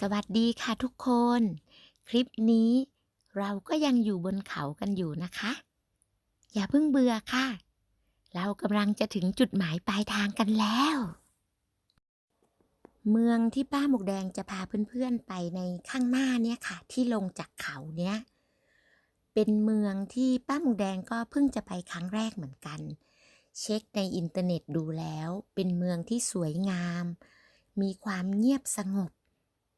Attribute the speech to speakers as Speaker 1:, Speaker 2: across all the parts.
Speaker 1: สวัสดีค่ะทุกคน คลิปนี้เราก็ยังอยู่บนเขากันอยู่นะคะ อย่าเพิ่งเบื่อค่ะ เรากำลังจะถึงจุดหมายปลายทางกันแล้ว เมืองที่ป้าหมกแดงจะพาเพื่อนๆไปในข้างหน้าเนี่ยค่ะ ที่ลงจากเขาเนี้ยเป็นเมืองที่ป้าหมกแดงก็เพิ่งจะไปครั้งแรกเหมือนกัน เช็คในอินเทอร์เน็ตดูแล้ว เป็นเมืองที่สวยงาม มีความเงียบสงบ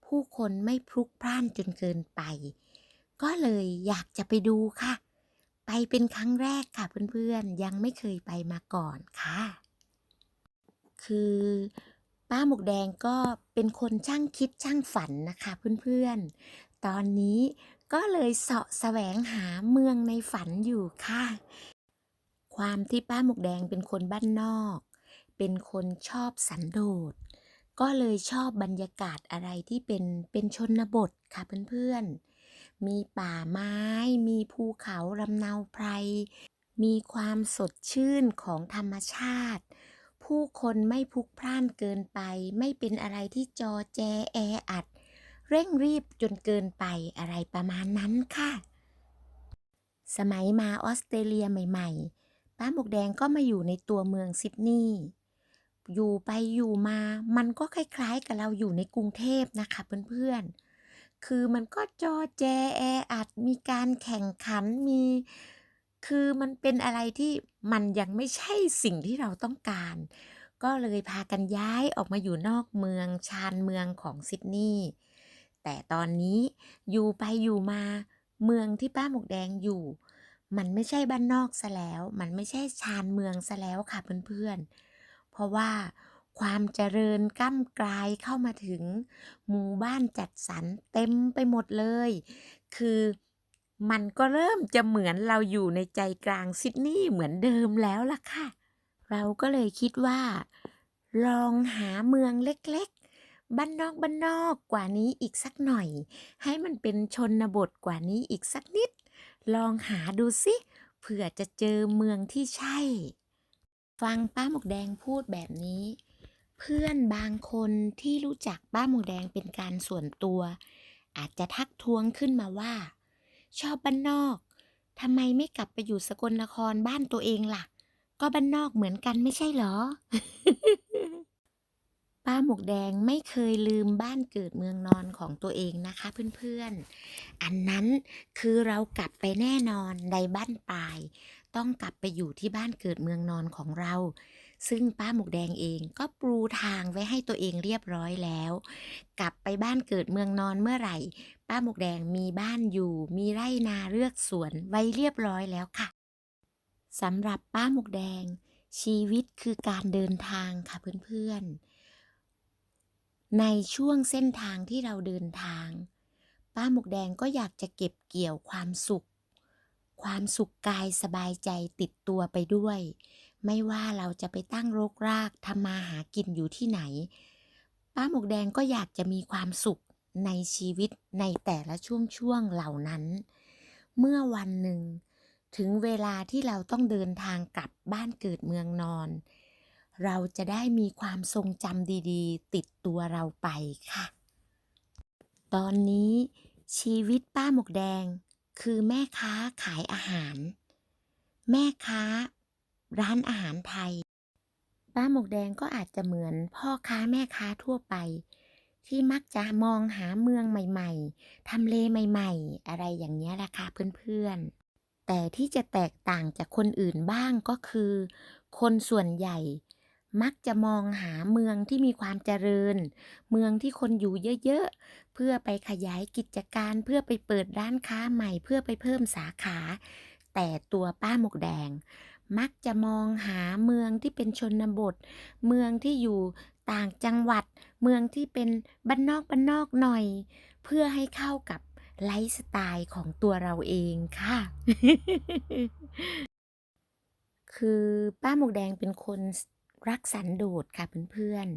Speaker 1: ผู้คนไม่พลุกพล่านจนเกินไป ก็เลยอยากจะไปดูค่ะ ไปเป็นครั้งแรกค่ะเพื่อนๆ ยังไม่เคยไปมาก่อนค่ะ คือป้าหมกแดงก็เป็นคนช่างคิดช่างฝันนะคะเพื่อนๆ ตอนนี้ก็เลยเสาะแสวงหาเมืองในฝันอยู่ค่ะ ความที่ป้าหมกแดงเป็นคนบ้านนอก เป็นคนชอบสันโดษ ก็เลยชอบบรรยากาศอะไรที่เป็นเป็นชนบทค่ะเพื่อนๆ มีป่าไม้ มีภูเขาลำเนาไพร มีความสดชื่นของธรรมชาติ ผู้คนไม่พลุกพล่านเกินไป ไม่เป็นอะไรที่จอแจแออัด เร่งรีบจนเกินไปอะไรประมาณนั้นค่ะ สมัยมาออสเตรเลียใหม่ ๆ ป้าหมวกแดงก็มาอยู่ในตัวเมืองซิดนีย์ อยู่ไปอยู่มา มันก็คล้ายๆ กับเราอยู่ในกรุงเทพนะคะเพื่อนๆ คือมันก็จอแจแออัด มีการแข่งขัน มี คือมันเป็นอะไรที่มันยังไม่ใช่สิ่งที่เราต้องการ ก็เลยพากันย้ายออกมาอยู่นอกเมืองชานเมืองของซิดนีย์ แต่ตอนนี้อยู่ไปอยู่มา เมืองที่ป้าหมวกแดงอยู่ มันไม่ใช่บ้านนอกซะแล้ว มันไม่ใช่ชานเมืองซะแล้วค่ะเพื่อนๆ เพราะว่าความเจริญก้ำกลายเข้ามาถึง หมู่บ้านจัดสรรเต็มไปหมดเลย คือมันก็เริ่มจะเหมือนเราอยู่ในใจกลางซิดนีย์เหมือนเดิมแล้วล่ะค่ะ เราก็เลยคิดว่า ลองหาเมืองเล็กๆ บ้านนอกบ้านนอกกว่านี้อีกสักหน่อย ให้มันเป็นชนบทกว่านี้อีกสักนิด ลองหาดูสิเผื่อจะเจอเมืองที่ใช่ ฟังป้าหมวกแดงพูดแบบนี้ เพื่อนบางคนที่รู้จักป้าหมวกแดงเป็นการส่วนตัว อาจจะทักท้วงขึ้นมาว่า ชอบบ้านนอกทำไมไม่กลับไปอยู่สกลนครบ้านตัวเองล่ะ ก็บ้านนอกเหมือนกันไม่ใช่เหรอ ป้าหมวกแดงไม่เคยลืมบ้านเกิดเมืองนอนของตัวเองนะคะเพื่อนๆ อันนั้นคือเรากลับไปแน่นอนในบ้านปลาย ต้องกลับไปอยู่ที่บ้านเกิดเมืองนอนของเรา ซึ่งป้าหมวกแดงเองก็ปรูทางไว้ให้ตัวเองเรียบร้อยแล้ว กลับไปบ้านเกิดเมืองนอนเมื่อไหร่ ป้าหมวกแดงมีบ้านอยู่ มีไร่นาเลือกสวนไว้เรียบร้อยแล้วค่ะสำหรับป้าหมวกแดง ชีวิตคือการเดินทางค่ะเพื่อนๆ ในช่วงเส้นทางที่เราเดินทาง ป้าหมวกแดงก็อยากจะเก็บเกี่ยวความสุข ความสุขกายสบายใจติดตัวไปด้วย ไม่ว่าเราจะไปตั้งรกรากทำมาหากินอยู่ที่ไหน ป้าหมกแดงก็อยากจะมีความสุขในชีวิตในแต่ละช่วงช่วงเหล่านั้น เมื่อวันหนึ่ง ถึงเวลาที่เราต้องเดินทางกลับบ้านเกิดเมืองนอน เราจะได้มีความทรงจำดีๆ ติดตัวเราไปค่ะ ตอนนี้ชีวิตป้าหมกแดง คือแม่ค้าขายอาหาร แม่ค้า ร้านอาหารไทย ป้าหมกแดงก็อาจจะเหมือนพ่อค้าแม่ค้าทั่วไป ที่มักจะมองหาเมืองใหม่ๆทำเลใหม่ๆ อะไรอย่างนี้แหละค่ะเพื่อนๆ แต่ที่จะแตกต่างจากคนอื่นบ้างก็คือ คนส่วนใหญ่ มักจะมองหาเมืองที่มีความเจริญ เมืองที่คนอยู่เยอะๆ เพื่อไปขยายกิจการ เพื่อไปเปิดร้านค้าใหม่ เพื่อไปเพิ่มสาขา แต่ตัวป้าหมกแดง มักจะมองหาเมืองที่เป็นชนบท เมืองที่อยู่ต่างจังหวัด เมืองที่เป็นบ้านนอกบ้านนอกหน่อย เพื่อให้เข้ากับไลฟ์สไตล์ของตัวเราเองค่ะ คือป้าหมกแดงเป็นคน รักสันโดษค่ะเพื่อน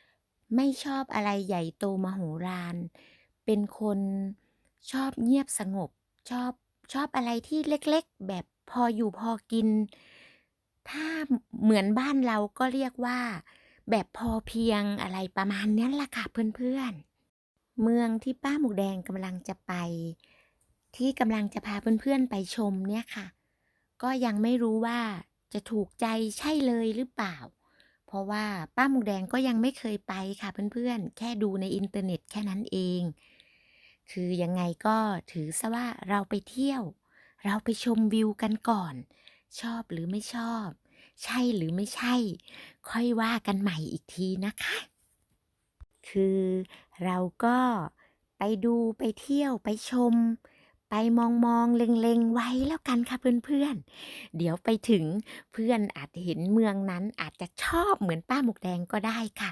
Speaker 1: ๆ ไม่ชอบอะไรใหญ่โตมโหฬารเป็นคนชอบเงียบสงบ ชอบชอบอะไรที่เล็กๆ แบบพออยู่พอกิน ถ้าเหมือนบ้านเราก็เรียกว่า แบบพอเพียงอะไรประมาณนั้ล่ะค่ะเพื่อนเมืองที่ป้าหมูแดงกำลังจะไป ที่กำลังจะพาเพื่อนๆไปชมเนี่ยค่ะ ก็ยังไม่รู้ว่าจะถูกใจใช่เลยหรือเปล่า ราะว่าป้าหมูแดงก็ยังไม่เคยไปค่ะเพื่อนๆ แค่ดูในอินเทอร์เน็ตแค่นั้นเอง คือยังไงก็ถือซะว่าเราไปเที่ยว เราไปชมวิวกันก่อน ชอบหรือไม่ชอบ ใช่หรือไม่ใช่ ค่อยว่ากันใหม่อีกทีนะคะ คือเราก็ไปดูไปเที่ยวไปชม ไปมองมองเล็งๆไว้แล้วกันค่ะเพื่อนๆ เดี๋ยวไปถึงเพื่อนอาจเห็นเมืองนั้นอาจจะชอบเหมือนป้าหมกแดงก็ได้ค่ะ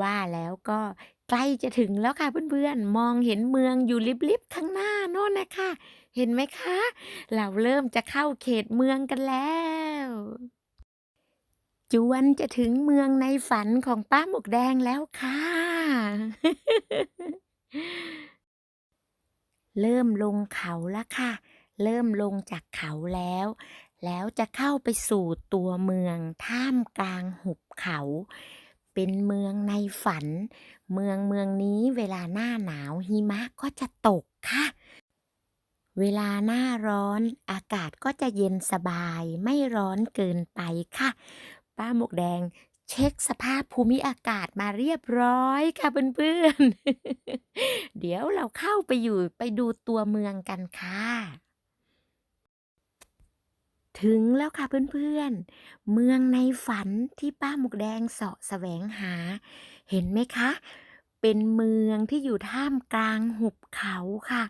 Speaker 1: ว่าแล้วก็ใกล้จะถึงแล้วค่ะเพื่อนๆ มองเห็นเมืองอยู่ลิบๆข้างหน้าโน่นนะคะ เห็นไหมคะ เราเริ่มจะเข้าเขตเมืองกันแล้วจวนจะถึงเมืองในฝันของป้าหมกแดงแล้วค่ะ เริ่มลงเขาแล้วค่ะ เริ่มลงจากเขาแล้ว แล้วจะเข้าไปสู่ตัวเมืองท่ามกลางหุบเขา เป็นเมืองในฝัน เมืองเมืองนี้เวลาหน้าหนาวหิมะก็จะตกค่ะ เวลาหน้าร้อนอากาศก็จะเย็นสบายไม่ร้อนเกินไปค่ะ ป้าหมวกแดง เช็คสภาพภูมิอากาศมาเรียบร้อยค่ะเพื่อนๆ เดี๋ยวเราเข้าไปอยู่ไปดูตัวเมืองกันค่ะ ถึงแล้วค่ะเพื่อนๆ เมืองในฝันที่ป้าหมกแดงเสาะแสวงหา เห็นไหมคะ เป็นเมืองที่อยู่ท่ามกลางหุบเขาค่ะ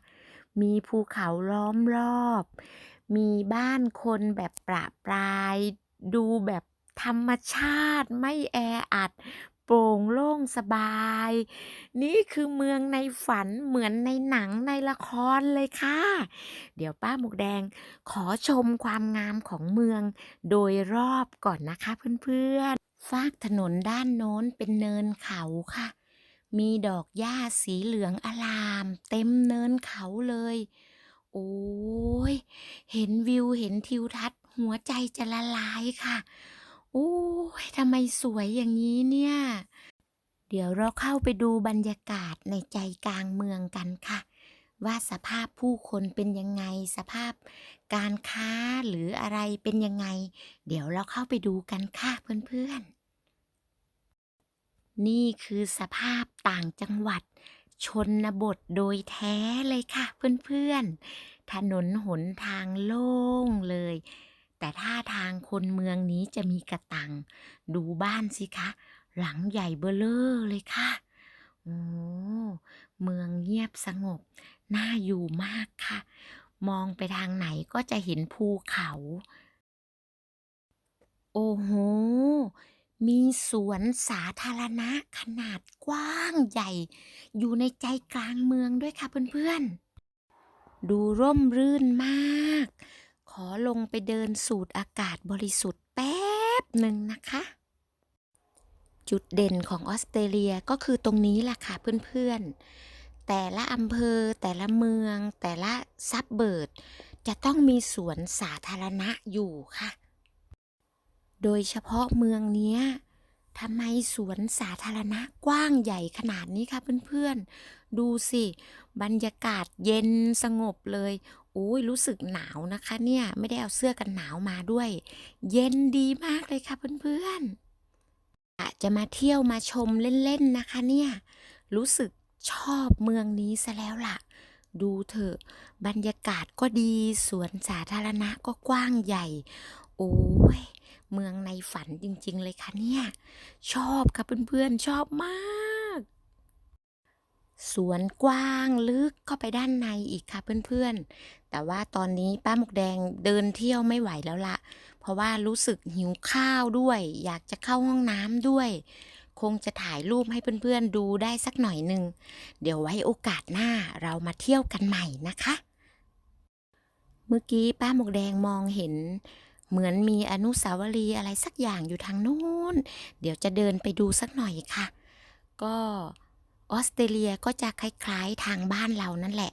Speaker 1: มีภูเขาล้อมรอบ มีบ้านคนแบบประปราย ดูแบบ ธรรมชาติไม่แออัด โปร่งโล่งสบาย นี่คือเมืองในฝันเหมือนในหนังในละครเลยค่ะ เดี๋ยวป้าหมวกแดงขอชมความงามของเมืองโดยรอบก่อนนะคะเพื่อนๆ ฟากถนนด้านโน้นเป็นเนินเขาค่ะ มีดอกหญ้าสีเหลืองอลาม เต็มเนินเขาเลย โอ้ย เห็นวิวเห็นทิวทัศน์หัวใจจะละลายค่ะ โอ้ยทำไมสวยอย่างนี้เนี่ย เดี๋ยวเราเข้าไปดูบรรยากาศในใจกลางเมืองกันค่ะ ว่าสภาพผู้คนเป็นยังไง สภาพการค้าหรืออะไรเป็นยังไง เดี๋ยวเราเข้าไปดูกันค่ะเพื่อนๆ นี่คือสภาพต่างจังหวัดชนบทโดยแท้เลยค่ะเพื่อนๆ ถนนหนทางโล่งเลย แต่ท่าทางคนเมืองนี้จะมีกระตัง ดูบ้านสิคะ หลังใหญ่เบ้อเร่อเลยค่ะ โอ้เมืองเงียบสงบ น่าอยู่มากค่ะ มองไปทางไหนก็จะเห็นภูเขา โอ้โห มีสวนสาธารณะขนาดกว้างใหญ่ อยู่ในใจกลางเมืองด้วยค่ะเพื่อนๆ ดูร่มรื่นมาก ขอลงไปเดินสูดอากาศบริสุทธิ์แป๊บหนึ่งนะคะ จุดเด่นของออสเตรเลียก็คือตรงนี้แหละค่ะเพื่อนๆ แต่ละอำเภอ แต่ละเมือง แต่ละซับเบิร์ด จะต้องมีสวนสาธารณะอยู่ค่ะ โดยเฉพาะเมืองนี้ทำไมสวนสาธารณะกว้างใหญ่ขนาดนี้คะเพื่อนๆ ดูสิ บรรยากาศเย็นสงบเลย อุ้ยรู้สึกหนาวนะคะเนี่ยไม่ได้เอาเสื้อกันหนาวมาด้วย เย็นดีมากเลยค่ะเพื่อนๆจจะมาเที่ยวมาชมเล่นๆนะคะเนี่ยรู้สึกชอบเมืองนี้ซะแล้วล่ะ ดูเถอะบรรยากาศก็ดีสวนสาธารณะก็กว้างใหญ่ โอ้ยเมืองในฝันจริงๆเลยค่ะเนี่ย ชอบค่ะเพื่อนๆชอบมากสวนกว้างลึกเข้าไปด้านในอีกค่ะเพื่อนๆ แต่ว่าตอนนี้ป้าหมกแดงเดินเที่ยวไม่ไหวแล้วละ เพราะว่ารู้สึกหิวข้าวด้วย อยากจะเข้าห้องน้ำด้วย คงจะถ่ายรูปให้เพื่อนๆดูได้สักหน่อยหนึ่ง เดี๋ยวไว้โอกาสหน้าเรามาเที่ยวกันใหม่นะคะ เมื่อกี้ป้าหมกแดงมองเห็น เหมือนมีอนุสาวรีย์อะไรสักอย่างอยู่ทางนู้น เดี๋ยวจะเดินไปดูสักหน่อยค่ะ ก็ออสเตรเลียก็จะคล้ายๆทางบ้านเรานั่นแหละ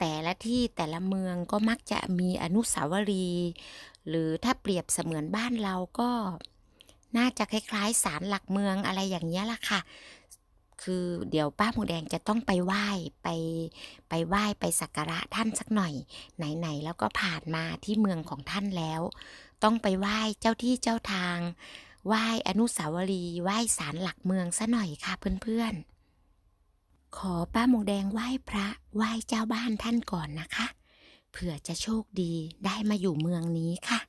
Speaker 1: แต่ละที่แต่ละเมืองก็มักจะมีอนุสาวรีย์หรือถ้าเปรียบเสมือนบ้านเราก็น่าจะคล้ายๆศาลหลักเมืองอะไรอย่างเงี้ยล่ะค่ะ คือเดี๋ยวป้าหมูแดงจะต้องไปไหว้ไปไปไหว้ไปสักการะท่านสักหน่อย ไหนๆแล้วก็ผ่านมาที่เมืองของท่านแล้ว ต้องไปไหว้เจ้าที่เจ้าทาง ไหว้อนุสาวรีย์ไหว้ศาลหลักเมืองซะหน่อยค่ะเพื่อนๆ ขอป้าหมูแดงไหว้พระไหว้เจ้าบ้านท่านก่อนนะคะ เผื่อจะโชคดีได้มาอยู่เมืองนี้ค่ะ